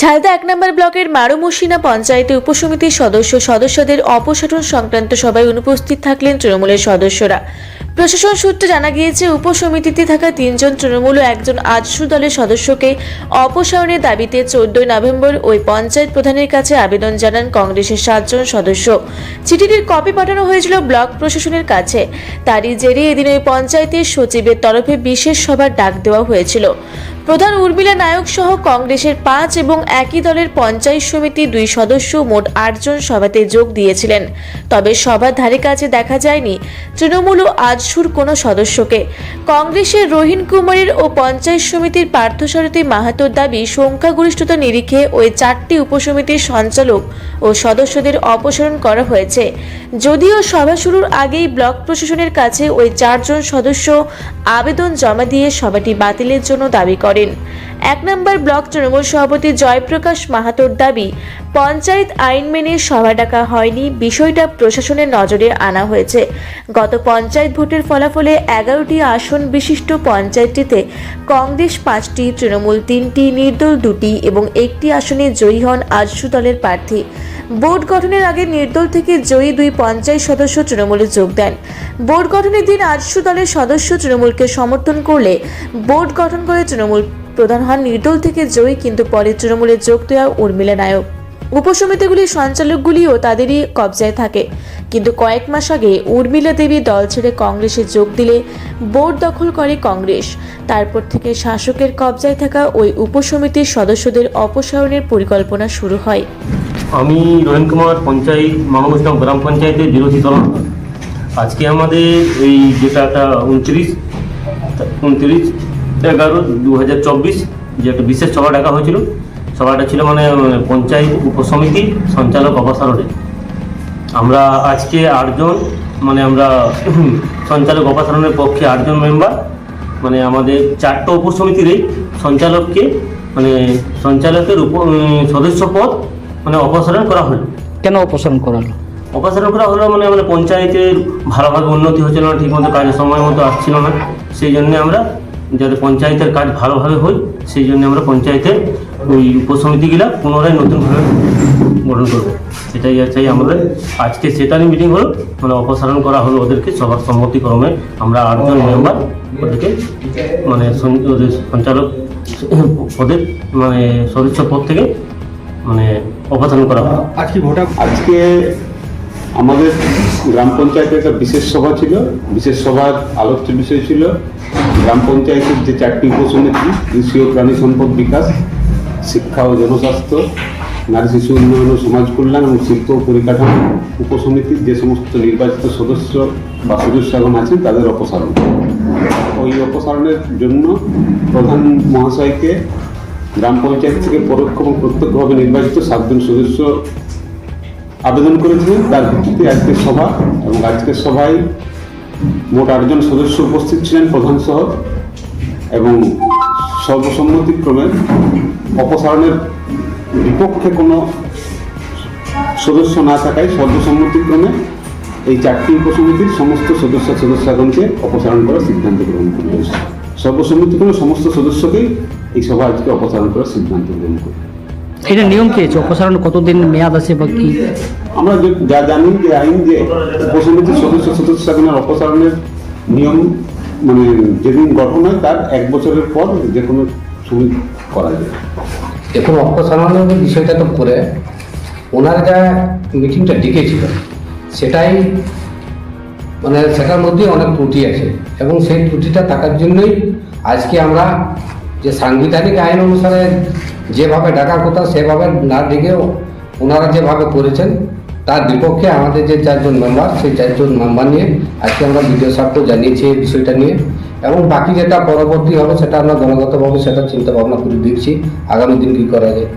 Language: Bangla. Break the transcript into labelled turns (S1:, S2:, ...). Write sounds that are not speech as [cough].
S1: ঝালদা এক নম্বর ব্লকের মারুমুসিনা পঞ্চায়েতে উপসমিতির সদস্য সদস্যদের অপসারণ সংক্রান্ত সভায় অনুপস্থিত থাকলেন তৃণমূলের সদস্যরা। প্রশাসন সূত্রে জানা গিয়েছে, উপসমিতিতে থাকা তিনজন তৃণমূল ও একজন আজসু দলের সদস্যকে অপসারণের দাবিতে চোদ্দই নভেম্বর ওই পঞ্চায়েত প্রধানের কাছে আবেদন জানান কংগ্রেসের সাতজন সদস্য। চিঠিটির কপি পাঠানো হয়েছিল ব্লক প্রশাসনের কাছে। তারই জেরে এদিন ওই পঞ্চায়েতের সচিবের তরফে বিশেষ সভার ডাক দেওয়া হয়েছিল। প্রধান উর্মিলা নায়ক সহ কংগ্রেসের পাঁচ এবং একই দলের পঞ্চায়েত সমিতির দুই সদস্য মোট আটজন সভাতে যোগ দিয়েছিলেন। তবে সভার ধারে কাছে দেখা যায়নি তৃণমূল ও আজসুর কোনো সদস্যকে। কংগ্রেসের রোহিন কুমারের ও পঞ্চায়েত সমিতির পার্থসারথী মাহাতোর দাবি, সংখ্যাগরিষ্ঠতা নিরিখে ওই চারটি উপসমিতির সঞ্চালক ও সদস্যদের অপসারণ করা হয়েছে। যদিও সভা শুরুর আগেই ব্লক প্রশাসনের কাছে ওই চারজন সদস্য আবেদন জমা দিয়ে সভাটি বাতিলের জন্য দাবি Gordon. এক নম্বর ব্লক তৃণমূল সভাপতি জয়প্রকাশ মাহাতোর দাবি, পঞ্চায়েত আইন মেনে সভা ডাকা হয়নি, বিষয়টা প্রশাসনের নজরে আনা হয়েছে। গত পঞ্চায়েত ভোটের ফলাফলে এগারোটি আসন বিশিষ্ট পঞ্চায়েতটিতে কংগ্রেস পাঁচটি, তৃণমূল তিনটি, নির্দল দুটি এবং একটি আসনে জয়ী হন আজসু দলের প্রার্থী। বোর্ড গঠনের আগে নির্দল থেকে জয়ী দুই পঞ্চায়েত সদস্য তৃণমূলে যোগ দেন। বোর্ড গঠনের দিন আজসু দলের সদস্য তৃণমূলকে সমর্থন করলে বোর্ড গঠন করে তৃণমূল প্রধান হন নির্দল থেকে জয়ী, কিন্তু পরে তৃণমূলে যোগ দেওয়া উর্মিলা নায়ক। উপসমিতিগুলির সঞ্চালকগুলিও তাদেরই কবজায় থাকে। কিন্তু কয়েক মাস আগে উর্মিলা দেবী দল ছেড়ে কংগ্রেসে যোগ দিলে বোর্ড দখল করে কংগ্রেস। তারপর থেকে শাসকের কবজায় থাকা ওই উপসমিতির সদস্যদের অপসারণের পরিকল্পনা শুরু হয়।
S2: আমি রোহিন কুমার পঞ্চায়েত মামুসগাঁও গ্রাম পঞ্চায়েতের বিরোধী দল। আজকে আমাদের এই যেটা উনত্রিশ উনত্রিশ এগারো দু হাজার চব্বিশ যে একটা বিশেষ সভা ডাকা হয়েছিল। সভাটা ছিল মানে মানে পঞ্চায়েত উপসমিতি সঞ্চালক অপসারণে আমরা আজকে আটজন মানে আমরা [clears throat] সঞ্চালক অপসারণের পক্ষে আটজন মেম্বার মানে আমাদের চারটা উপসমিতিরই সঞ্চালককে মানে সঞ্চালকের উপ সদস্য পদ মানে অপসারণ করা হলো।
S3: কেন অপসারণ করালো
S2: অপসারণ করা হলো মানে আমাদের পঞ্চায়েতের ভালোভাবে উন্নতি হচ্ছিল না ঠিকমতো কাজের সময় মতো আসছিল না। সেই জন্য আমরা যাতে পঞ্চায়েতের কাজ ভালোভাবে হয় সেই জন্য আমরা পঞ্চায়েতের ওই উপসমিতিগুলা পুনরায় নতুনভাবে গঠন করব। সেটাই চাই আমাদের আজকে সেটারই মিটিং হলো মানে অপসারণ করা হলো ওদেরকে সবার সম্মতিক্রমে। আমরা আটজন মেম্বার ওদেরকে মানে ওদের সঞ্চালক ওদের মানে সদস্য পদ থেকে মানে অপসারণ করা হলো।
S4: আজকে ভোটা
S5: আজকে আমাদের গ্রাম পঞ্চায়েতে একটা বিশেষ সভা ছিল। বিশেষ সভার আলোচ্য বিষয় ছিল গ্রাম পঞ্চায়েতের যে চারটি উপসমিতি, কৃষি ও প্রাণী সম্পদ বিকাশ, শিক্ষা ও জনস্বাস্থ্য, নারী শিশু উন্নয়ন ও সমাজ কল্যাণ এবং শিল্প ও পরিকাঠামো উপসমিতির যে সমস্ত নির্বাচিত সদস্য বা সদস্যগণ আছেন, তাদের অপসারণ। ওই অপসারণের জন্য প্রধান মহাশয়কে গ্রাম পঞ্চায়েত থেকে পরোক্ষ এবং প্রত্যক্ষভাবে নির্বাচিত সাতজন সদস্য আবেদন করেছিলেন তার ভিত্তিতে আজকের সভা এবং আজকের সভায় মোট আটজন সদস্য উপস্থিত ছিলেন প্রধান সহ এবং সর্বসম্মতিক্রমে অপসারণের বিপক্ষে কোনো সদস্য না থাকায় সর্বসম্মতিক্রমে এই চারটি উপসমিতির সমস্ত সদস্য সদস্যগণকে অপসারণ করার সিদ্ধান্ত গ্রহণ করা হয়েছে। সর্বসম্মতিক্রমে সমস্ত সদস্যকেই এই সভা আজকে অপসারণ করার সিদ্ধান্ত গ্রহণ করে
S3: এটা নিয়ম কি? আছে অপসারণ কতদিন মেয়াদ আছে বা কি?
S5: আমরা যা জানি যে আইন যে উপসমিতির সদস্য সদস্যগণের অপসারণের নিয়ম মানে যেদিন গঠন হয় তার এক বছরের পর যে কোনো সময় করা যায়।
S6: দেখুন অপসারণের বিষয়টা তো করে ওনার যা মিটিংটা ডেকেছিল সেটাই মানে সেটার মধ্যে অনেক ত্রুটি আছে। এবং সেই ত্রুটিটা থাকার জন্যই আজকে আমরা যে সাংবিধানিক আইন অনুসারে যেভাবে ডাকার কথা, সেভাবে না ডেকেও ওনারা যেভাবে করেছেন, তার বিপক্ষে আমাদের যে চারজন মেম্বার সেই চারজন মেম্বার নিয়ে আজকে আমরা ভিডিও সাহেবকে জানিয়েছি এই বিষয়টা নিয়ে। এবং বাকি যেটা পরবর্তী হবে, সেটা আমরা দলগতভাবে সেটা চিন্তা ভাবনা করে দিচ্ছি আগামী দিন কী করা যায়।